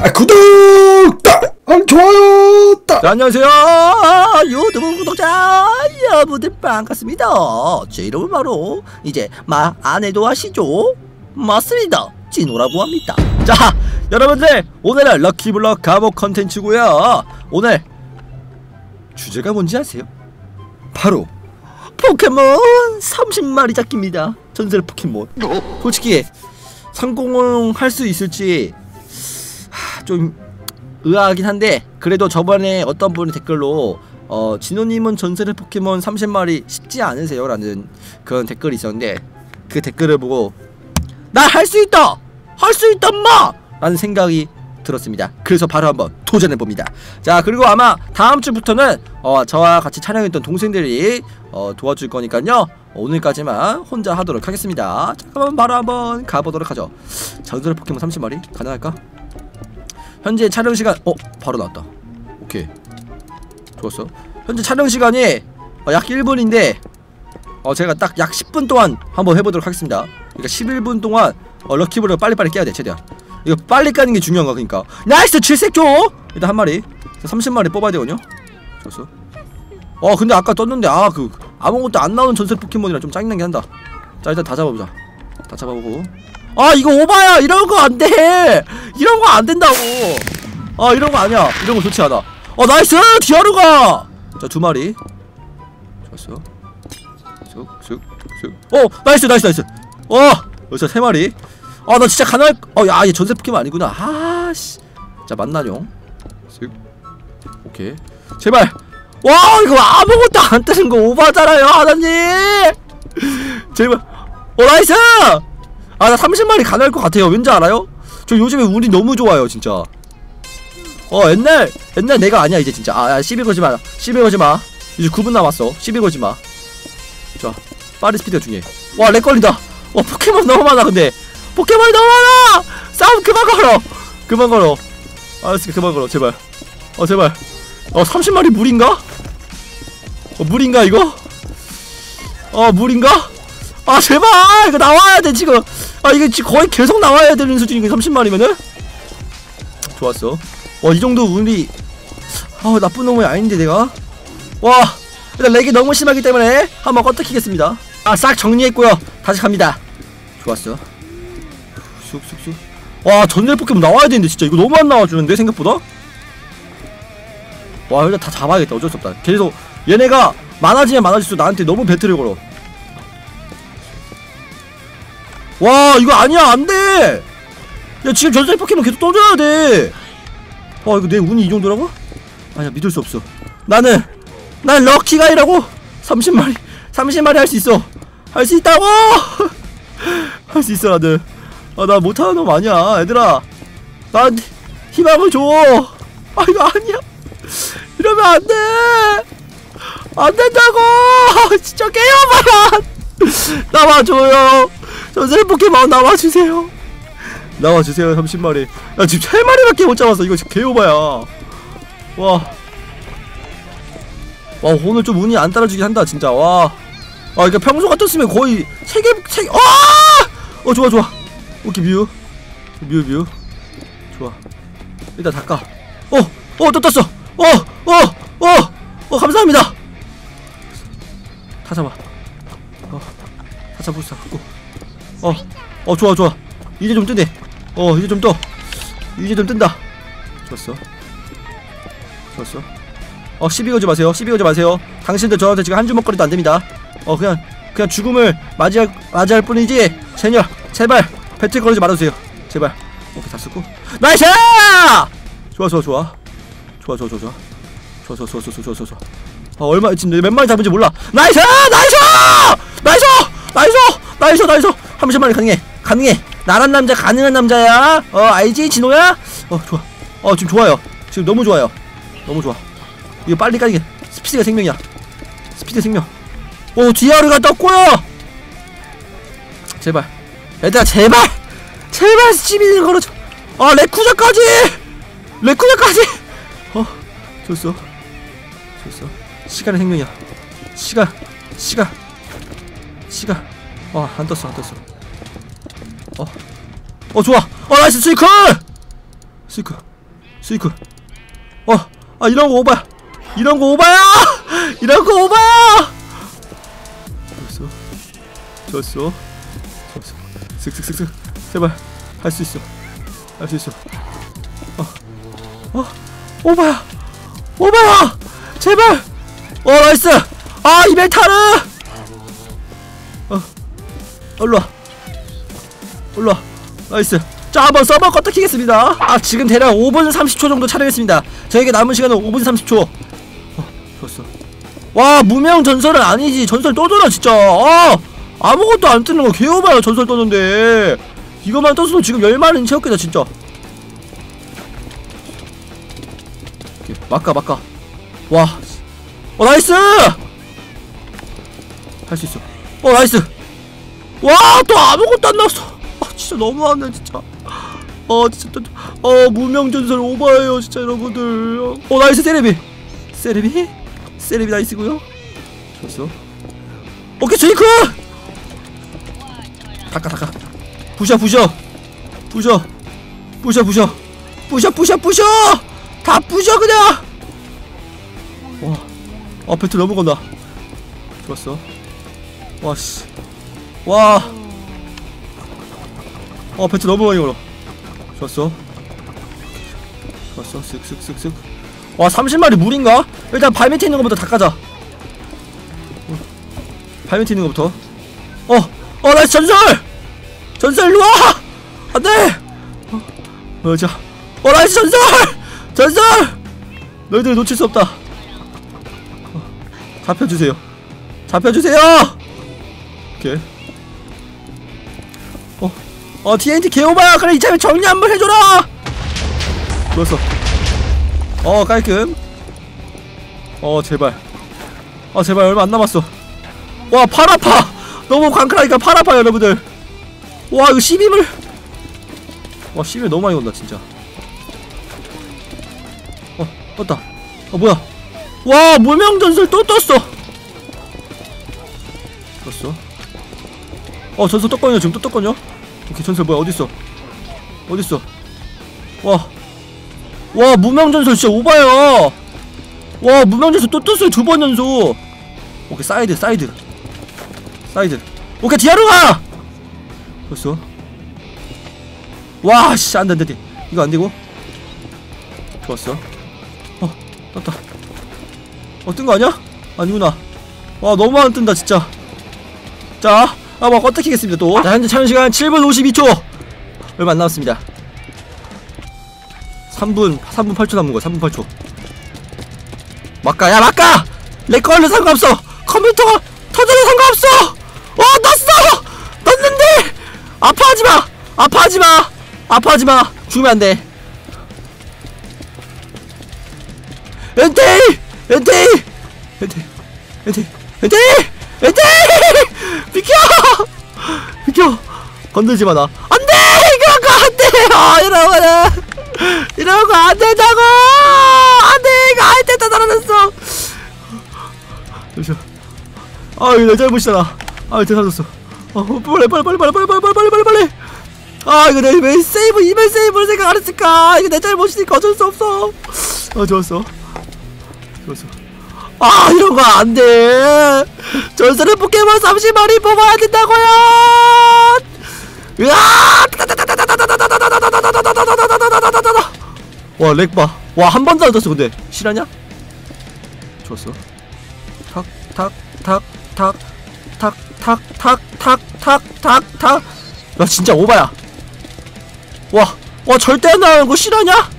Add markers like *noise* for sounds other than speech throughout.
아, 구독! 따! 아, 좋아요! 따! 자, 안녕하세요 유튜브 구독자 여러분들 반갑습니다 제 이름은 바로 이제 말 안해도 아시죠? 맞습니다 진호라고 합니다 자 여러분들 오늘은 럭키블럭 감옥 컨텐츠고요 오늘 주제가 뭔지 아세요? 바로 포켓몬 30마리 잡기입니다 전설 포켓몬 솔직히 성공할 수 있을지 하, 좀 의아하긴 한데 그래도 저번에 어떤 분이 댓글로 어 진호님은 전설의 포켓몬 30마리 쉽지 않으세요? 라는 그런 댓글이 있었는데 그 댓글을 보고 나 할 수 있다! 할 수 있다 마! 라는 생각이 들었습니다 그래서 바로 한번 도전해봅니다 자 그리고 아마 다음 주부터는 어 저와 같이 촬영했던 동생들이 어 도와줄 거니까요 오늘까지만 혼자 하도록 하겠습니다 자 그럼 바로 한번 가보도록 하죠 전설의 포켓몬 30마리 가능할까? 현재 촬영 시간 어 바로 나왔다. 오케이. 좋았어. 현재 촬영 시간이 어, 약 1분인데 어 제가 딱 약 10분 동안 한번 해보도록 하겠습니다. 그러니까 11분 동안 어, 럭키볼을 빨리빨리 깨야 돼 최대한. 이거 빨리 까는 게 중요한 거 그러니까. 나이스! 7색조 일단 한 마리. 30마리 뽑아야 되거든요. 좋았어. 어 근데 아까 떴는데 아 그 아무것도 안 나오는 전설 포켓몬이라 좀 짜증나게 한다. 자 일단 다 잡아보자. 다 잡아보고 아 이거 오바야. 이런 거 안 돼. 이런 거 안 된다고. 아 이런 거 아니야. 이런 거 좋지 않아. 어 나이스! 디아루가! 자 두 마리. 좋았어. 쑥쑥쑥 어 나이스 나이스 나이스. 어 여기서 세 마리. 아나 진짜 가능할 어야 얘 전세 포켓몬 아니구나. 아씨. 자 만나뇽. 쓱 오케이. 제발. 와 이거 아무것도 안 뜨는 거 오바잖아요 하나님. *laughs* 제발. 어 나이스 아 나 30마리 가능할 것 같아요. 왠지 알아요? 저 요즘에 운이 너무 좋아요 진짜. 어 옛날 옛날 내가 아니야 이제 진짜. 아, 아 시비 걸지마. 시비 걸지마. 이제 9분 남았어. 시비 걸지마. 자 빠른 스피드가 중요해 와렉 걸린다. 와 포켓몬 너무 많아 근데. 포켓몬이 너무 많아! 싸움 그만 걸어! 그만 걸어. 알았으니까 그만 걸어 제발. 어 제발. 어 30마리 물인가? 어 물인가 이거? 어 물인가? 아 제발! 이거 나와야 돼 지금 아 이게 지금 거의 계속 나와야 되는 수준이고 30마리면은? 좋았어. 와 이 정도 운이 아 나쁜 놈이 아닌데 내가? 와 일단 렉이 너무 심하기 때문에 한번 껐다키겠습니다. 아 싹 정리했고요. 다시 갑니다. 좋았어. 쑥쑥쑥 와 전멸 포켓몬 나와야 되는데 진짜. 이거 너무 안 나와주는데 생각보다? 와 일단 다 잡아야겠다. 어쩔 수 없다. 계속 얘네가 많아지면 많아질수록 나한테 너무 배틀을 걸어 와 이거 아니야 안돼! 야 지금 전설 포켓몬 계속 떠줘야 돼와 이거 내 운이 이 정도라고? 아니야 믿을 수 없어. 나는 난 럭키가이라고 30마리 30마리 할 수 있어. 할 수 있다고! *laughs* 할 수 있어 나는 아나 못하는 놈 아니야 얘들아. 난 희망을 줘아 이거 아니야. 이러면 안돼! 안된다고! *laughs* 진짜 깨어봐라! *laughs* 나와줘요 전설 포켓몬 나와주세요 나와주세요 30마리 야 지금 3마리밖에 못 잡았어 이거 지금 개오바야 와. 와 오늘 좀 운이 안 따라주긴 한다 진짜 와. 아 그러니까 평소 같았으면 거의 세개 세개 아! 어 좋아 좋아. 오케이 뮤. 뮤 뮤. 좋아. 일단 닦아. 어 어 또 떴어. 어 어 어 어, 어, 감사합니다. 다 잡아. 어 다 잡고 있어. 어. 어 좋아 좋아. 이제 좀 뜨네. 어 이제 좀 떠. 이제 좀 뜬다. 좋았어. 좋았어. 어 시비 걸지 마세요. 시비 걸지 마세요. 당신들 저한테 지금 한 주먹거리도 안 됩니다. 어 그냥 그냥 죽음을 맞이할 맞이할 뿐이지. 제녀 제발 배틀 걸지 말아주세요. 제발. 오케이 다 쓰고. 나이스! 좋아 좋아 좋아. 좋아 좋아 좋아 좋아. 좋아 좋아 좋아 좋아 좋아 좋아 좋아. 어 얼마 지금 몇 마리 잡은지 몰라. 나이스! 나이스! 나이스! 나이스! 나이스! 나이스! 30마리 가능해. 가능해. 나란 남자 가능한 남자야. 어 알지 진호야? 어 좋아. 어 지금 좋아요. 지금 너무 좋아요. 너무 좋아. 이거 빨리 게. 스피드가 생명이야. 스피드 생명. 오 디아르가 떴고요! 제발. 얘들아 제발! 제발 스피드 걸어줘. 아 레쿠자까지! 레쿠자까지! 어 좋았어. 좋았어. 시간의 생명이야. 시간 시간 시간 어 안 떴어 안 떴어 어 어 좋아. 어 나이스 스이클 스이클 스이크 어 아 이런 거 오바야. 이런 거 오바야! *laughs* 이런 거 오바야! 좋았어. 좋았어. 좋았어. 슥슥슥슥. 제발 할 수 있어. 할 수 있어. 어, 어, 오바야, 오바야, 제발. 어 나이스. 아 이벨타르. 어, 올라, 올라. 나이스. 자 한번 서버 껐다 키겠습니다. 아 지금 대략 5분 30초 정도 촬영했습니다. 저에게 남은 시간은 5분 30초. 어, 좋았어. 와 무명 전설은 아니지. 전설 또 돌아 진짜. 아 아무것도 안 뜨는 거 개오바야 전설 떴는데. 이거만 떴어도 지금 열만은 채웠겠다 진짜. 막가 막가 와 어, 나이스 할 수 있어 어 나이스 와 또 아무것도 안 나왔어 아 진짜 너무하네 진짜. 어 진짜 또- 어 무명전설 오버예요 진짜 여러분들. 어 나이스 세레비. 세레비? 세레비 나이스고요. 좋았어. 오케이 제이크! 닦아 닦아. 부셔 부셔. 부셔. 부셔 부셔. 부셔 부셔 부셔! 다 부셔 그냥! 와, 아 배트 건다. 좋았어. 와씨. 와, 어 배트 너무 많이 걸어 좋았어 좋았어 쓱쓱쓱쓱 와 30마리 물인가? 일단 발 밑에 있는 것부터 다 까자 어, 발 밑에 있는 것부터 어! 어 나이스 전설! 전설 일로와! 안돼! 어, 어, 자. 어 나이스 전설! 전설! 너희들 놓칠 수 없다. 어, 잡혀주세요. 잡혀주세요! 오케이. 어, 어, TNT 개오바야! 그래, 이참에 정리 한번 해줘라! 좋았어. 어, 깔끔. 어, 제발. 아, 제발, 얼마 안 남았어. 와, 팔 아파! 너무 광클하니까 팔 아파, 여러분들. 와, 이거 12물! 와, 12물 너무 많이 온다, 진짜. 어 떴다 어 뭐야 와 무명전설 또 떴어 떴어 어 전설 떴거든요 지금 또 떴거든요 오케이 전설 뭐야? 어딨어? 어딨어? 와와 무명전설 진짜 오바야. 와 무명전설 또 떴어요 두 번 연속. 오케이 사이드 사이드. 사이드. 오케이 디아로 가! 됐어 와씨 안돼 안돼. 이거 안되고? 좋았어. 어 떴다. 어 뜬거 아니야? 아니구나. 와 너무 안 뜬다 진짜. 자 한번 껐다 키겠습니다 또 자 현재 촬영 시간 7분 52초. 얼마 안 남았습니다. 3분 3분 8초 남은 거 3분 8초. 막가 야 막가! 내 걸로 상관없어. 컴퓨터가 터져도 상관없어. 어 떴어! 떴는데! 아파하지마! 아파하지마! 아파하지마! 죽으면 안돼. 엔테이! 엔테이! 엔테이! 엔테이! 엔테이! 비켜! 비켜! 건들지 마, 나. 안 돼! 그런 거안 돼! 아, 이러면은! 이런 거안 된다고! 안 돼! 이거 아이템 다 달아냈어! 잠시만. 아, 이거 내 잘못이잖아. 아, 대사졌어. 어, 빨리, 빨리, 빨리, 빨리, 빨리, 빨리, 빨리, 빨리, 빨리! 아, 이거 내왜 세이브, 이메일 세이브를 생각 안 했을까? 이거 내 잘못이니까 어쩔 수 없어. 어, 좋았어. 좋았어. 아 이런 거 안 돼. 전설의 포켓몬 30마리 뽑아야 된다고요. 와 렉봐. 와한 번도 안 떴어 근데 실화냐? 좋았어. 탁탁탁탁탁탁탁탁탁탁탁. 야 진짜 오바야. 와, 와 절대 안 나오는 거 실화냐?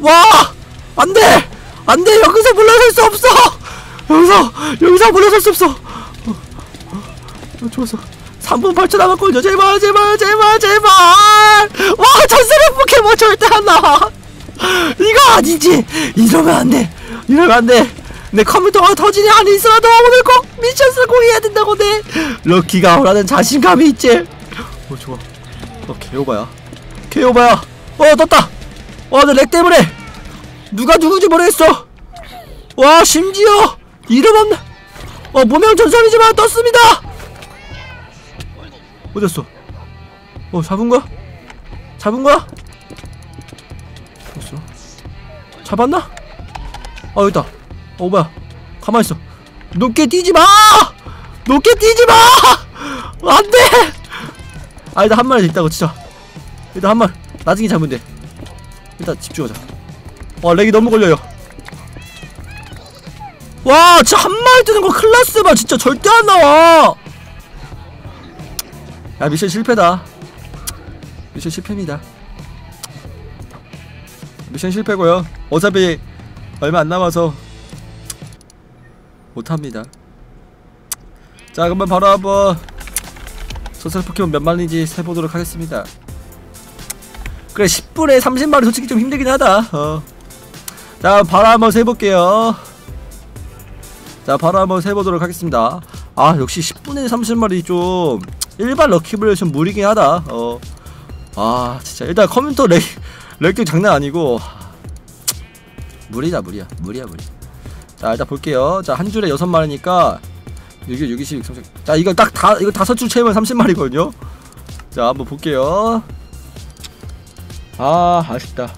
와! 안 돼! 안 돼! 여기서 물러설 수 없어! 여기서! 여기서 물러설 수 없어! 어, 어, 어, 좋았어. 3분 8초 남았거든요. 제발, 제발, 제발, 제발! 와! 전설의 포켓몬 절대 안 나와! 이거 아니지! 이러면 안 돼! 이러면 안 돼! 내 컴퓨터가 터지냐 안 있어도 오늘 꼭 미션을 꼭 해야 된다고 내 럭키가 오라는 자신감이 있지! 어, 좋아. 어, 개오바야. 개오바야! 어, 떴다! 와, 나렉 때문에 누가 누구지 모르겠어. 와, 심지어 이름 없는 어 무명 전설이지만 떴습니다. 어딨어? 어, 잡은 거야? 잡은 거야? 잡았나? 아 여기 있다 어 뭐야 가만있어 높게 뛰지 마! 높게 뛰지 마! 안 돼! 아, 일단 한 마리 있다고, 진짜. 일단 한 마리. 나중에 잡으면 돼. 일단 집중하자. 와, 렉이 너무 걸려요. 와, 진짜 한 마리 뜨는 거 클라스만 진짜 절대 안 나와! 야, 미션 실패다. 미션 실패입니다. 미션 실패고요. 어차피 얼마 안 남아서 못합니다 자 그러면 바로 한번 소설 포켓몬 몇 마리인지 세보도록 하겠습니다 그래 10분에 30마리 솔직히 좀 힘들긴 하다 어. 자 바로 한번 세볼게요. 자 바로 한번 세보도록 하겠습니다. 아 역시 10분에 30마리 좀 일반 럭키블 좀 무리긴 하다. 어. 아 진짜. 일단 컴퓨터 렉 렉도 장난 아니고. 무리다 무리야. 무리야 무리. 자 일단 볼게요. 자 한 줄에 여섯 마리니까 6 6 20 30. 자 이거 딱 다 이거 다섯 줄 채우면 30마리거든요. 자 한번 볼게요. 아 아쉽다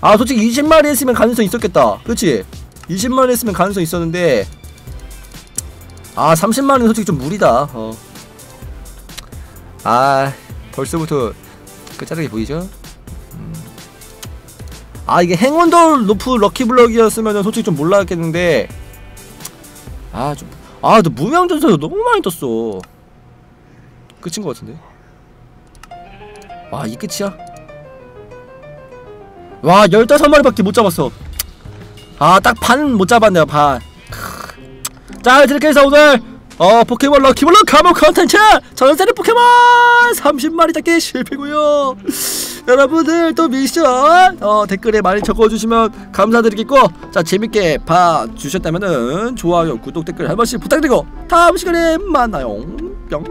아 솔직히 20마리 했으면 가능성 있었겠다 그치 20마리 했으면 가능성 있었는데 아 30마리는 솔직히 좀 무리다 어. 아 벌써부터 끝자락이 보이죠? 아 이게 행운돌 노프 럭키블럭이었으면 솔직히 좀 몰랐겠는데 아 좀 아 너 무명전선도 너무 많이 떴어 끝인 것 같은데 와이 끝이야? 와 15마리밖에 못 잡았어. 아 딱 반 못 잡았네요 반. 자, 이렇게 해서 오늘 어 포켓몬 럭키블럭 감옥 컨텐츠! 전세대 포켓몬! 30마리 잡기 실패고요. 여러분들 또 미션! 어, 댓글에 많이 적어주시면 감사드리겠고 자 재밌게 봐주셨다면은 좋아요 구독 댓글 한 번씩 부탁드리고 다음 시간에 만나요. 뿅.